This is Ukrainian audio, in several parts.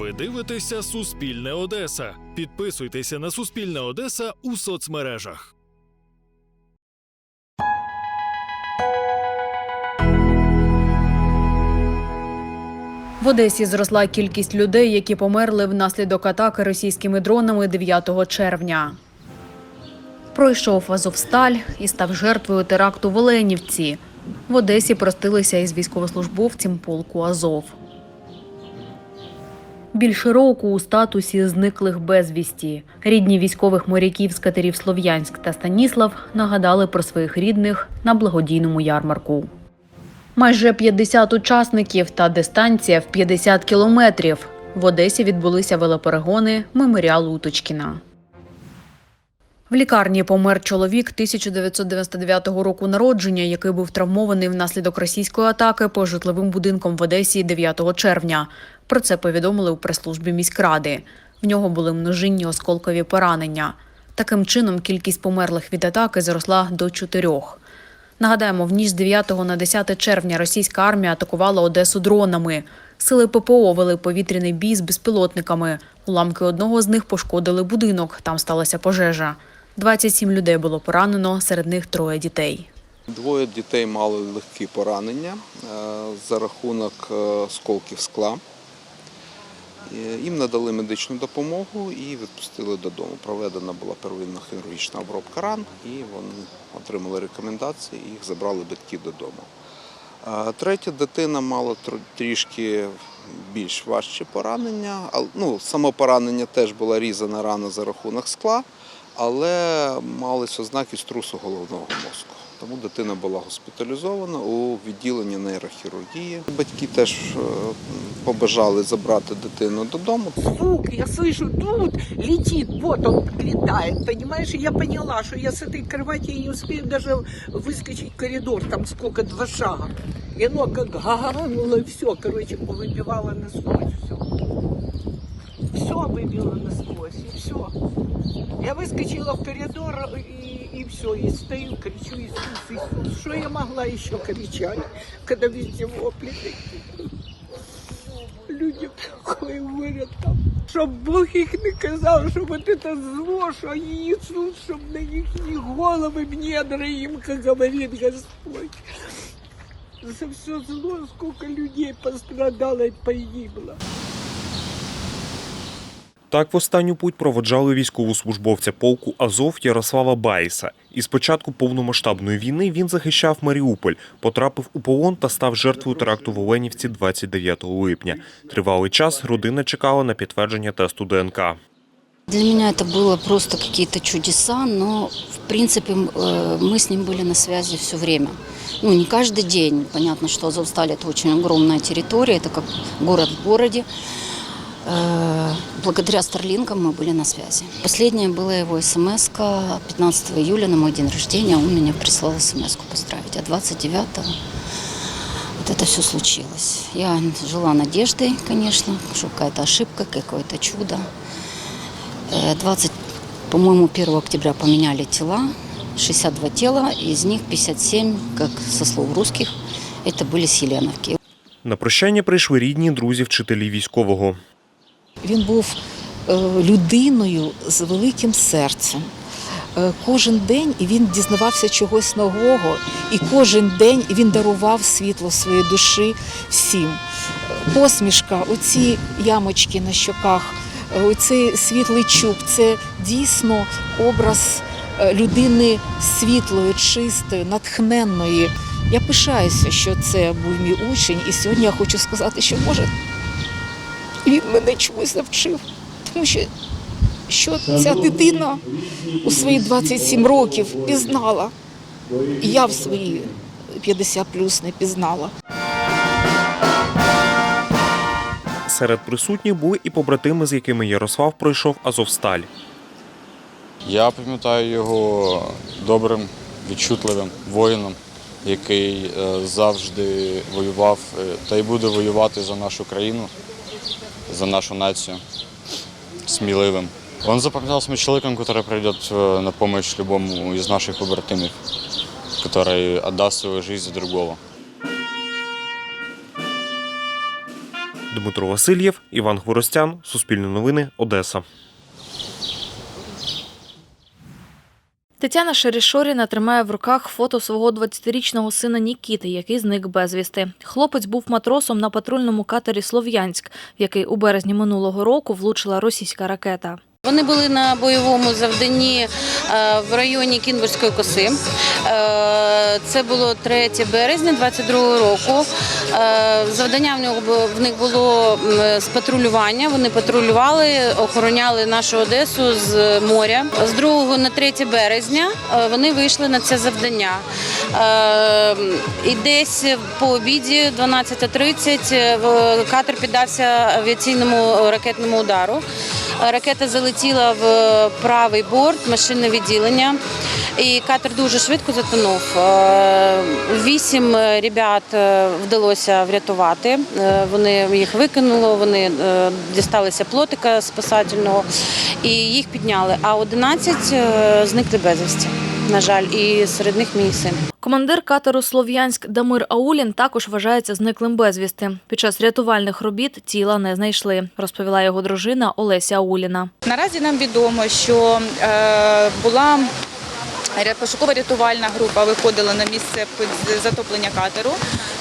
Ви дивитеся Суспільне Одеса. Підписуйтеся на Суспільне Одеса у соцмережах. В Одесі зросла кількість людей, які померли внаслідок атаки російськими дронами 9 червня. Пройшов Азовсталь і став жертвою теракту в Оленівці. В Одесі простилися із військовослужбовцем полку Азов. Більше року у статусі зниклих безвісті. Рідні військових моряків з катерів Слов'янськ та Станіслав нагадали про своїх рідних на благодійному ярмарку. Майже 50 учасників та дистанція в 50 кілометрів. В Одесі відбулися велоперегони меморіалу Уточкіна. В лікарні помер чоловік 1999 року народження, який був травмований внаслідок російської атаки по житловим будинкам в Одесі 9 червня. Про це повідомили у прес-службі міськради. В нього були множинні осколкові поранення. Таким чином, кількість померлих від атаки зросла до чотирьох. Нагадаємо, в ніч з 9 на 10 червня російська армія атакувала Одесу дронами. Сили ППО вели повітряний бій з безпілотниками. Уламки одного з них пошкодили будинок. Там сталася пожежа. 27 людей було поранено, серед них троє дітей. Двоє дітей мали легкі поранення е, за рахунок е, осколків скла. Е, Їм надали медичну допомогу і відпустили додому. Проведена була первинна хірургічна обробка ран, і вони отримали рекомендації, їх забрали батьки додому. Третя дитина мала трішки більш важчі поранення. Ну, само поранення теж була різана рана за рахунок скла, але мались ознаки струсу головного мозку. Тому дитина була госпіталізована у відділенні нейрохірургії. Батьки теж е, побажали забрати дитину додому. звук, я слышу, тут летит, вот он летает, понимаешь? И я поняла, что я с этой кровати не успею даже выскочить в коридор, там сколько, два шага. И оно как гагануло, и все, короче, повыбивало насквозь все. Все выбило насквозь, и все. Я выскочила в коридор, и, и все, и стою, кричу, Иисус, Иисус. Что я могла еще кричать, когда везде вопли такие? Люди такое говорят там. Щоб Бог їх не казав, що вот это зло, що Ісус, щоб на їхні голови недра їм, як говорить Господь. За все зло, сколько людей пострадало і погибло. Так в останню путь проводжали військовослужбовця полку Азов Ярослава Байса. І з початку повномасштабної війни він захищав Маріуполь, потрапив у полон та став жертвою теракту в Оленівці 29 липня. Тривалий час родина чекала на підтвердження тесту ДНК. Для меня это было просто какие-то чудеса, но в принципе м, э, мы с ним были на связи все время. Ну, не каждый день. Понятно, что Азовсталь – это очень огромная территория, это как город в городе. Э, Благодаря Старлинкам мы были на связи. Последняя была его смс 15 июля на мой день рождения. Он меня прислал смс поздравить. А 29-го вот это все случилось. Я жила надеждой, конечно, что какая-то ошибка, какое-то чудо. Э, 20, по-моему, 1 октября поменяли тела, 62 тела, из них 57, как со слов русских, это были Селеновки. На прощання прийшли рідні, друзі, вчителі військового. Він був е, людиною з великим серцем. Е, Кожен день він дізнавався чогось нового, і кожен день він дарував світло своєї душі всім. Посмішка, оці ямочки на щоках, е, оцей світлий чуб це дійсно образ людини світлої, чистої, натхненної. Я пишаюся, що це був мій учень, і сьогодні я хочу сказати, що може він мене чомусь навчив. Тому що, що ця дитина у свої 27 років пізнала. І я в свої 50 плюс не пізнала. Серед присутніх були і побратими, з якими Ярослав пройшов Азовсталь. Я пам'ятаю його добрим, відчутливим воїном, який е, завжди воював е, та й буде воювати за нашу країну, за нашу націю, сміливим. Он запомнился мне человеком, который придет э, на помощь любому из наших побратимов, который отдаст свою жизнь за другого. Дмитро Васильєв, Іван Хворостян, Суспільне новини, Одеса. Тетяна Шерішоріна тримає в руках фото свого 20-річного сина Нікіти, який зник безвісти. Хлопець був матросом на патрульному катері Слов'янськ, в який у березні минулого року влучила російська ракета. Вони були на бойовому завданні е, в районі Кінбурзької коси. Е, Це було 3 березня 22 року. Е, Завдання в них було з патрулювання. Вони патрулювали, охороняли нашу Одесу з моря. З 2 на 3 березня вони вийшли на це завдання. І десь по обіді, 12.30, е, катер піддався авіаційному ракетному удару. Ракета залетіла в правий борт, машинне відділення, і катер дуже швидко затонув. Е, Вісім ребят е, вдалося врятувати. Е, Вони їх викинуло, вони е, дісталися плотика спасательного і їх підняли. А 11 е, зникли безвісті. На жаль, і серед них мій син. Командир катеру Слов'янськ Дамир Аулін також вважається зниклим безвісти. Під час рятувальних робіт тіла не знайшли, розповіла його дружина Олеся Ауліна. Наразі нам відомо, що е, була ря- пошуково-рятувальна група, виходила на місце затоплення катеру.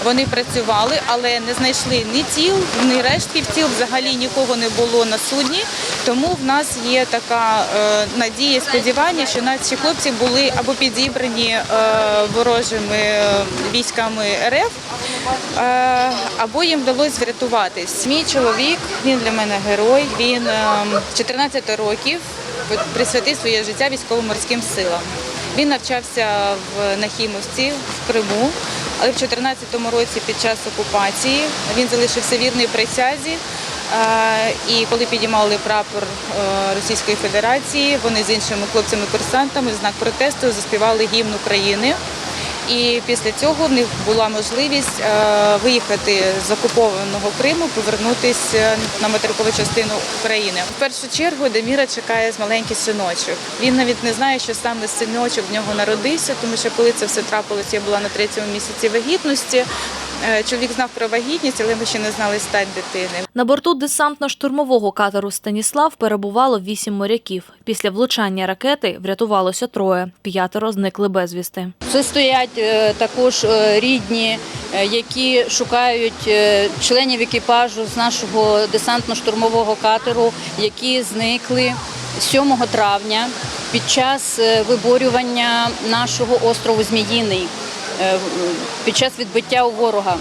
Вони працювали, але не знайшли ні тіл, ні рештків тіл. Взагалі нікого не було на судні. Тому в нас є така е, надія, сподівання, що наші хлопці були або підібрані е, ворожими е, військами РФ, або їм вдалося врятуватись. Мій чоловік, він для мене герой. Він е, 14 років присвятив своє життя військово-морським силам. Він навчався в Нахімовці в Криму, але в 2014 році під час окупації він залишився вірний присязі. І коли підіймали прапор е, Російської Федерації, вони з іншими хлопцями-курсантами в знак протесту заспівали гімн України. І після цього в них була можливість е, виїхати з окупованого Криму, повернутися на материкову частину України. В першу чергу Деміра чекає з маленький синочок. Він навіть не знає, що саме синочок в нього народився, тому що коли це все трапилось, я була на третьому місяці вагітності. Е, Чоловік знав про вагітність, але ми ще не знали стать дитини. На борту десантно-штурмового катеру Станіслав перебувало вісім моряків. Після влучання ракети врятувалося троє. П'ятеро зникли безвісти. Це стоять е, також е, рідні, які шукають членів екіпажу з нашого десантно-штурмового катеру, які зникли 7 травня під час виборювання нашого острову Зміїний, під час відбиття у ворога.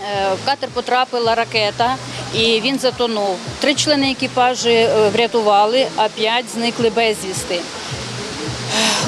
Е, В катер потрапила ракета і він затонув. Три члени екіпажу е, врятували, а п'ять зникли безвісти.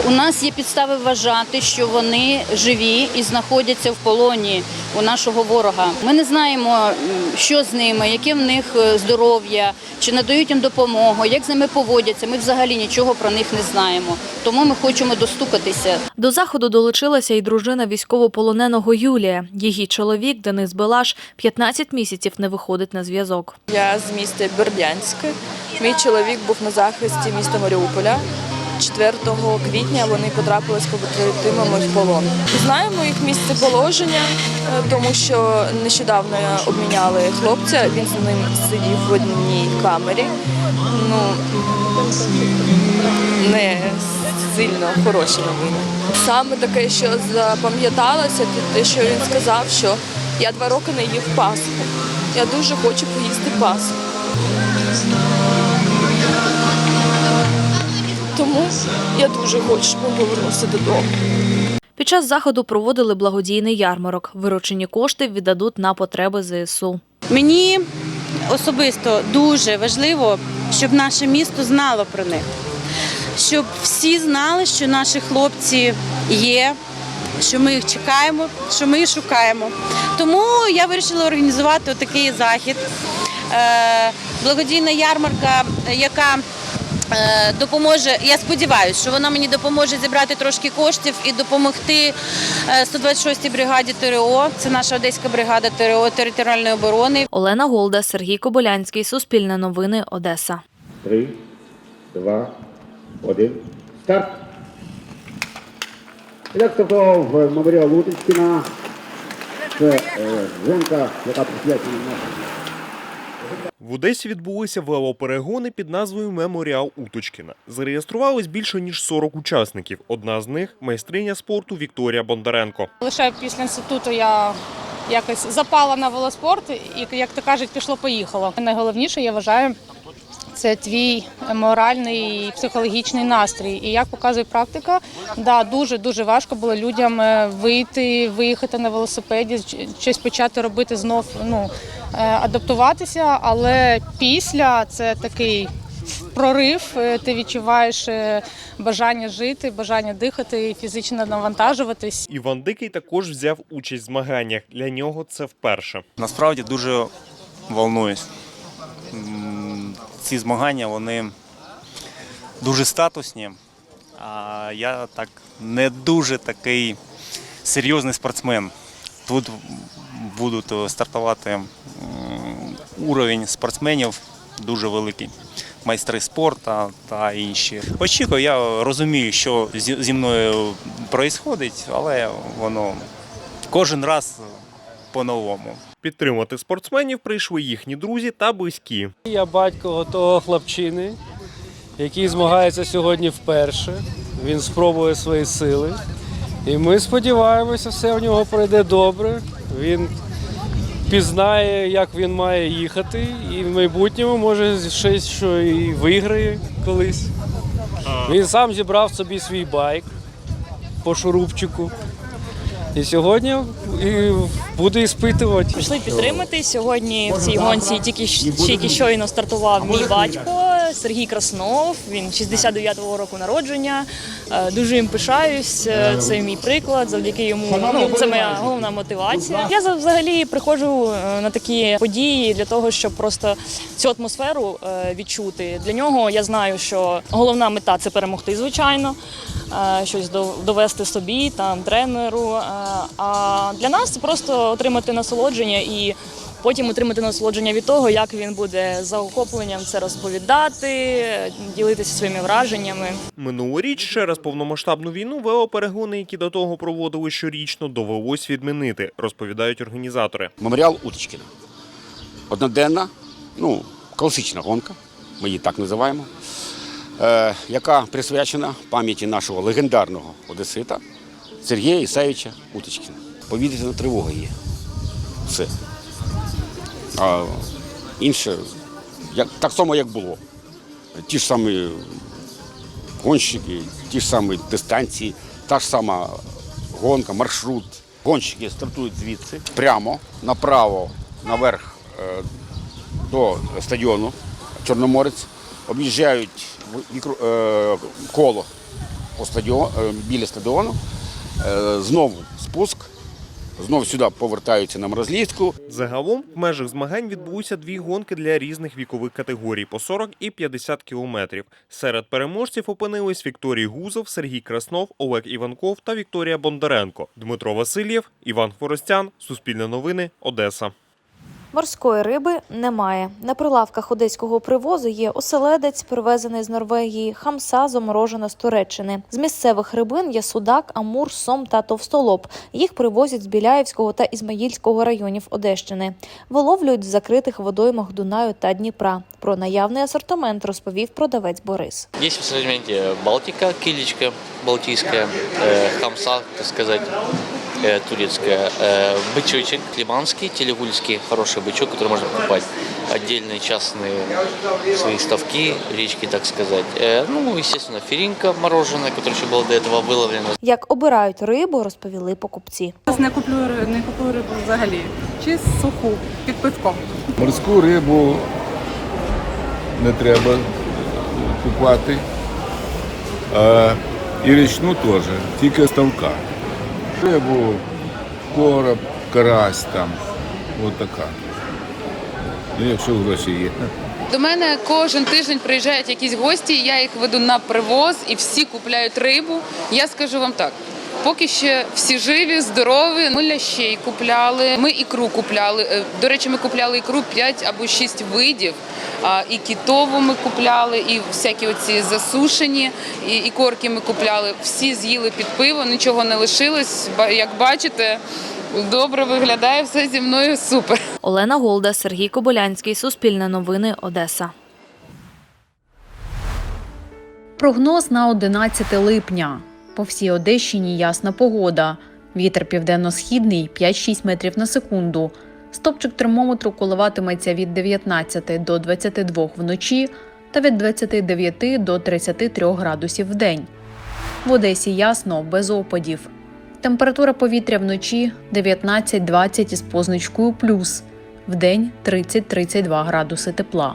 У нас є підстави вважати, що вони живі і знаходяться в полоні у нашого ворога. Ми не знаємо, що з ними, яке в них е, здоров'я, чи надають їм допомогу, як з ними поводяться. Ми взагалі нічого про них не знаємо. Тому ми хочемо достукатися До заходу долучилася і дружина військовополоненого Юлія. Її чоловік Денис Белаш 15 місяців не виходить на зв'язок. Я з міста Бердянськ. Мій чоловік був на захисті міста Маріуполя. 4 квітня вони потрапили з побратимами в полон. Знаємо їх місце положення, е, тому що нещодавно обміняли хлопця. Він з ним сидів в одній камері. Ну не сильно хороші новини. Саме таке, що запам'яталося, те, що він сказав, що я два роки не їв пасху. Я дуже хочу поїсти пасху. Тому я дуже хочу, щоб він повернувся додому. Під час заходу проводили благодійний ярмарок. Виручені кошти віддадуть на потреби ЗСУ. Мені особисто дуже важливо, щоб наше місто знало про них, щоб всі знали, що наші хлопці є, що ми їх чекаємо, що ми їх шукаємо. Тому я вирішила організувати такий захід. Е, Благодійна ярмарка, яка допоможе. Я сподіваюся, що вона мені допоможе зібрати трошки коштів і допомогти е, 126-й бригаді ТРО. Це наша одеська бригада ТРО територіальної оборони. Олена Голда, Сергій Кобилянський, Суспільне новини, Одеса. Три, два, один. Старт. Так стартував Маврія Луточкіна. Це е, жінка, яка присвячена нашим В Одесі відбулися велоперегони під назвою Меморіал Уточкіна. Зареєструвалось більше ніж 40 учасників. Одна з них майстриня спорту Вікторія Бондаренко. Лише після інституту я якось запала на велоспорт і, як то кажуть, пішло-поїхало. Найголовніше, я вважаю, це твій моральний і психологічний настрій. І як показує практика, да, дуже дуже важко було людям е, вийти, виїхати на велосипеді, щось почати робити знов, ну е, адаптуватися. Але після це такий прорив. е, Ти відчуваєш бажання жити, бажання дихати і фізично навантажуватись. Іван Дикий також взяв участь в змаганнях. Для нього це вперше. Насправді дуже волнуюсь. Ці змагання вони дуже статусні, а я так не дуже такий серйозний спортсмен. Тут будуть стартувати уровень спортсменів дуже великий. Майстри спорту та інші. Очікую, я розумію, що зі мною відбувається, але воно кожен раз по-новому. Підтримати спортсменів прийшли їхні друзі та близькі. Я батько того хлопчини, який змагається сьогодні вперше. Він спробує свої сили. І ми сподіваємося, все в нього пройде добре. Він пізнає, як він має їхати, і в майбутньому може щось що і виграє колись. Він сам зібрав собі свій байк по шурупчику. І сьогодні і буду іспитувати. Пішли підтримати. Сьогодні в цій гонці тільки тільки щойно стартував мій батько Сергій Краснов. Він 69-го року народження. Е, Дуже їм пишаюсь. Е, Це мій приклад. Завдяки йому ну це моя головна мотивація. Я за- взагалі приходжу е, на такі події для того, щоб просто цю атмосферу е, відчути. Для нього я знаю, що головна мета це перемогти, звичайно. е, Щось до- довести собі, там тренеру. е, А для нас це просто отримати насолодження і потім отримати насолодження від того, як він буде за охопленням це розповідати, ділитися своїми враженнями. Минулоріч через повномасштабну війну велоперегони, які до того проводили щорічно, довелось відмінити, розповідають організатори. Меморіал Уточкіна. Одноденна, ну, класична гонка, ми її так називаємо, е, яка присвячена пам'яті нашого легендарного одесита Сергія Ісаєвича Уточкіна. Повітряна тривога є. Все. А інше, як, так само, як було. Ті ж самі гонщики, ті ж самі дистанції, та ж сама гонка, маршрут. Гонщики стартують звідси прямо направо, наверх е, до стадіону Чорноморець, об'їжджають е, коло по стадіону, біля стадіону, е, знову спуск, знову сюди повертаються на Морозлівську, Загалом в межах змагань відбулися дві гонки для різних вікових категорій по 40 і 50 кілометрів. Серед переможців опинились Вікторій Гузов, Сергій Краснов, Олег Іванков та Вікторія Бондаренко. Дмитро Васильєв, Іван Хворостян, Суспільне новини, Одеса. Морської риби немає. На прилавках одеського привозу є оселедець, привезений з Норвегії, хамса заморожена з Туреччини. З місцевих рибин є судак, амур, сом та товстолоб. Їх привозять з Біляївського та Ізмаїльського районів Одещини. Виловлюють в закритих водоймах Дунаю та Дніпра. Про наявний асортимент розповів продавець Борис. Есть в ассортименте Балтика, килечка балтийская, э, хамса, так сказать, э, турецкая, э, бычочек лиманский, телегульский, хороший бычок, который можно покупать. Отдельные частные свои ставки, речки, так сказать. Э, ну, естественно, феринка мороженая, которая еще была до этого выловлена. Як обирають рибу, розповіли покупці. Не куплю ри- не купую рибу взагалі. Чи суху під пивком. Морську рибу не треба купати. А, і річну теж, тільки ставка. Рибу, короб, карась там, от така. Ну, якщо гроші є. До мене кожен тиждень приїжджають якісь гості, я їх веду на привоз і всі купляють рибу. Я скажу вам так. Поки ще всі живі, здорові. Ми лящей купляли, ми ікру купляли. Е, До речі, ми купляли ікру 5 або 6 видів. І кітову ми купляли, і всякі оці засушені, і, і корки ми купляли. Всі з'їли під пиво, нічого не лишилось. Ба- Як бачите, добре виглядаю, все зі мною супер. Олена Голда, Сергій Кобилянський, Суспільне новини, Одеса. Прогноз на 11 липня. По всій Одещині ясна погода. Вітер південно-східний 5-6 метрів на секунду. Стопчик термометру коливатиметься від 19 до 22 вночі та від 29 до 33 градусів в день. В Одесі ясно, без опадів. Температура повітря вночі 19-20 із позначкою плюс, вдень 30-32 градуси тепла.